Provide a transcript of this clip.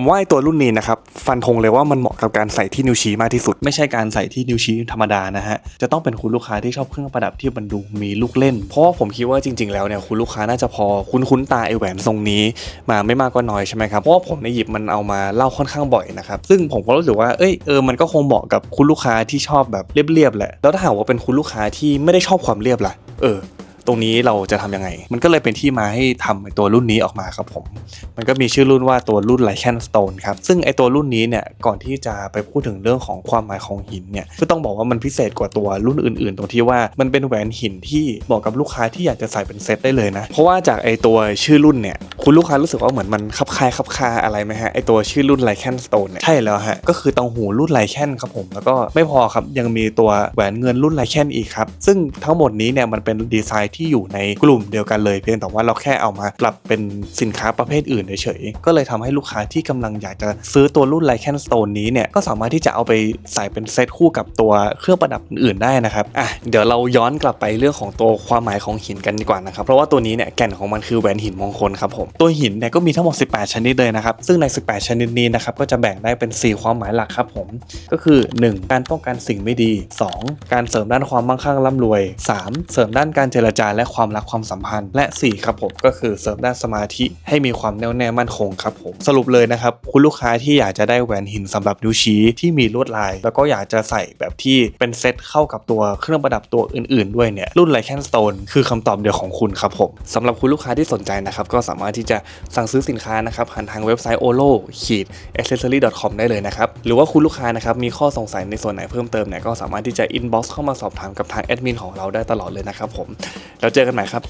ผมว่าไอตัวรุ่นนี้นะครับ ฟันธงเลยว่ามันเหมาะกับการใส่ที่นิ้วชี้มากที่สุด ไม่ใช่การใส่ที่นิ้วชี้ธรรมดานะฮะ จะต้องเป็นคุณลูกค้าที่ชอบเครื่องประดับที่มันดูมีลูกเล่น เพราะว่าผมคิดว่าจริง ๆ แล้วเนี่ยคุณลูกค้าน่าจะพอคุ้นๆตาไอแหวนทรงนี้ มาไม่มากก็น้อยใช่ไหมครับ เพราะว่าผมในหยิบมันเอามาเล่าค่อนข้างบ่อยนะครับ ซึ่งผมก็รู้สึกว่า เอ้ยเออ มันก็คงเหมาะกับคุณลูกค้าที่ชอบแบบเรียบๆแหละ แล้วถ้าหากว่าเป็นคุณลูกค้าที่ไม่ได้ชอบความเรียบล่ะ เออ ตรงนี้เราจะทำยังไง มันก็เลยเป็นที่มาให้ทำไอ้ตัวรุ่นนี้ออกมาครับผม มันก็มีชื่อรุ่นว่าตัวรุ่นไลแคนสโตนครับ ซึ่งไอตัวรุ่นนี้เนี่ย ก่อนที่จะไปพูดถึงเรื่องของความหมายของหินเนี่ย ก็ต้องบอกว่ามันพิเศษกว่าตัวรุ่นอื่น ๆ ตรงที่ว่ามันเป็นแหวนหินที่เหมาะกับลูกค้าที่อยากจะใส่เป็นเซตได้เลยนะ เพราะว่าจากไอตัวชื่อรุ่นเนี่ยคุณลูกค้ารู้สึกว่าเหมือนมันคับคายคับคาอะไรไหมฮะไอตัวชื่อรุ่นไลแคนสโตนเนี่ยใช่แล้วฮะก็คือตังหูรุ่นไลแคนครับผมแล้วก็ไม่พอครับยังมีตัวแหวนเงินรุ่นไลแคนอีกครับซึ่งทั้งหมดนี้เนี่ยมันเป็นดีไซน์ที่อยู่ในกลุ่มเดียวกันเลย เพียงแต่ว่าเราแค่เอามาปรับเป็นสินค้าประเภทอื่นเฉยๆก็เลยทำให้ลูกค้าที่กำลังอยากจะซื้อตัวรุ่นไลแคนสโตนนี้เนี่ยก็สามารถที่จะเอาไปใส่เป็นเซตคู่กับตัวเครื่องประดับอื่นๆได้นะครับอะเดี๋ยวเราย้อนกลับไปเรื่องของตัวความหมายของหินกันดีกว่านะครับเพราะว่าตัวนี้เนี่ยแก่นของมันคือแหวนหินมงคลครับผมตัวหินเนี่ยก็มีทั้งหมด 18 ชนิดเลยนะครับ ซึ่งใน 18 ชนิดนี้นะครับก็จะแบ่งได้เป็น 4 ความหมายหลักครับผม ก็คือ 1. การป้องกันสิ่งไม่ดี 2. การเสริมด้านความมั่งคั่งร่ำรวย 3. เสริมด้านการเจรจาและความรักความสัมพันธ์ และ 4 ครับผมก็คือเสริมด้านสมาธิให้มีความแน่วแน่มั่นคงครับผม สรุปเลยนะครับคุณลูกค้าที่อยากจะได้แหวนหินสำหรับนิ้วชี้ที่มีลวดลาย แล้วก็อยากจะใส่แบบที่เป็นเซตเข้ากับตัวเครื่องประดับตัวอื่น ๆ ด้วยเนี่ยรุ่นไลแคนสโตนคือคำตอบเดียวของคุณครับผมสำหรับคุณลูกค้าที่สนใจนะครับก็สามารถที่จะสั่งซื้อสินค้านะครับผ่านทางเว็บไซต์ olo ขีด accessory com ได้เลยนะครับ หรือว่าคุณลูกค้านะครับมีข้อสงสัยในส่วนไหนเพิ่มเติมเนี่ยก็สามารถที่จะ inbox เข้ามาสอบถามกับทางแอดมินของเราได้ตลอดเลยนะครับผมแล้วเจอกันใหม่ครับ